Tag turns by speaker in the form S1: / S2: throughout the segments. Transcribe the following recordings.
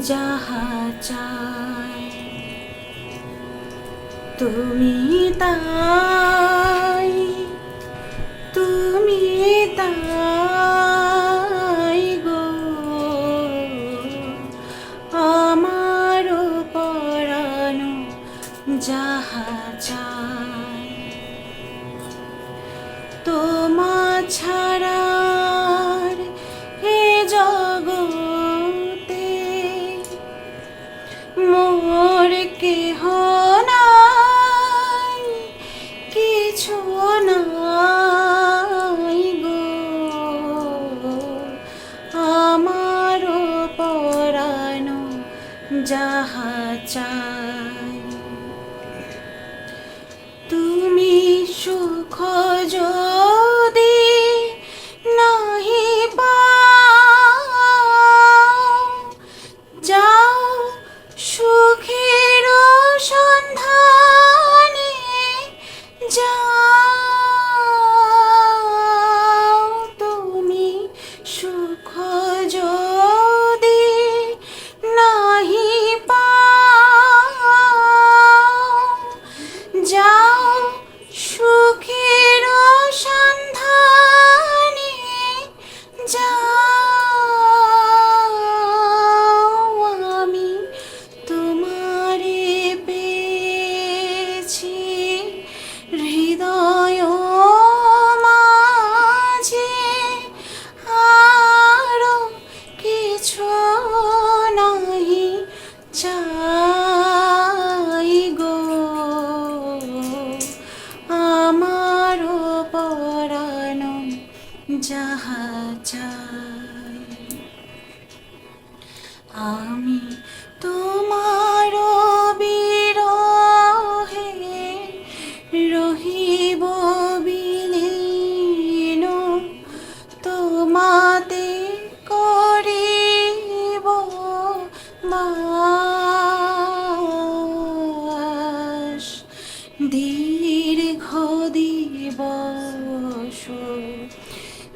S1: যাহা চাই তুমি তাই মোর কেহ নাই কিছু নাই গো। আমার পরানো যাহা চাই তুমি সুখ যাহা চাই। আমি তোমার বিরহে রহিব বিলীন তোমাতে করিব বাস দীর্ঘ দিবস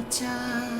S1: 맞아.